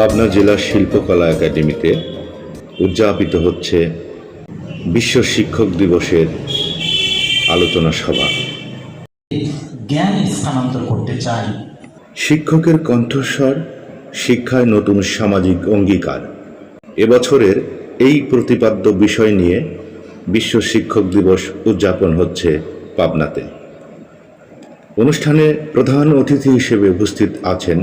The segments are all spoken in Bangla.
পাবনা জেলা শিল্পকলা একাডেমিতে উদযাপিত হচ্ছে বিশ্ব শিক্ষক দিবসের আলোচনা সভা। জ্ঞান স্থানান্তর করতে চাই। শিক্ষকের কণ্ঠস্বর শিক্ষায় নতুন সামাজিক অঙ্গীকার। এবছরের এই প্রতিপাদ্য বিষয় নিয়ে বিশ্ব শিক্ষক দিবস উদযাপন হচ্ছে পাবনাতে। অনুষ্ঠানে প্রধান অতিথি হিসেবে উপস্থিত আছেন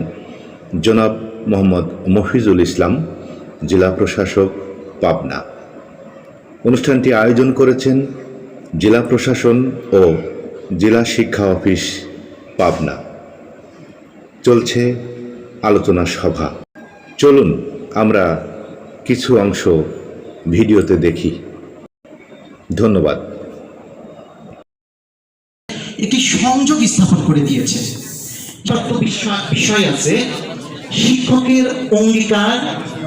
জনাব মোহাম্মদ মফিজুল ইসলাম, জেলা প্রশাসক, পাবনা। অনুষ্ঠানটি আয়োজন করেছেন জেলা প্রশাসন ও জেলা শিক্ষা অফিস, পাবনা। চলছে আলোচনা সভা। চলুন, আমরা কিছু অংশ ভিডিওতে দেখি। ধন্যবাদ। একটি সংযোগ স্থাপন করে দিয়েছে। যত বিষয় আছে শিক্ষকের অঙ্গীকার,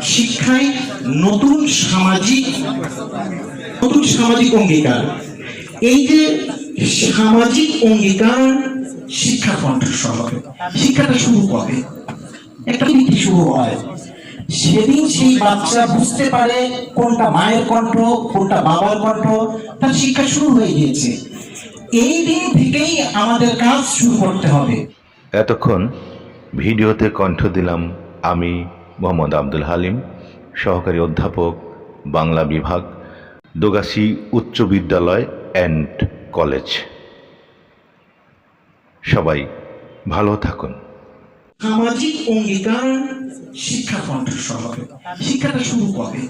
শিক্ষায় নতুন সামাজিক নতুন সামাজিক অঙ্গীকার। এই যে সামাজিক অঙ্গীকার, শিক্ষা কণ্ঠস্বর হবে শিক্ষাটা শুরু কবে? একটা নীতি শুরু হয়। সেদিন সেই বাচ্চা বুঝতে পারে কোনটা মায়ের কণ্ঠ, কোনটা বাবার কণ্ঠ, তার শিক্ষা শুরু হয়ে গিয়েছে। এই দিন থেকেই আমাদের কাজ শুরু করতে হবে। এতক্ষণ ভিডিওতে কণ্ঠ দিলাম আমি মোহাম্মদ আব্দুল হালিম, সহকারী অধ্যাপক, বাংলা বিভাগ দোগাসি উচ্চ বিদ্যালয় অ্যান্ড কলেজ। সবাই ভালো থাকুন। সামাজিক অঙ্গীকার শিক্ষা হবে। শিক্ষাটা শুরু কবে?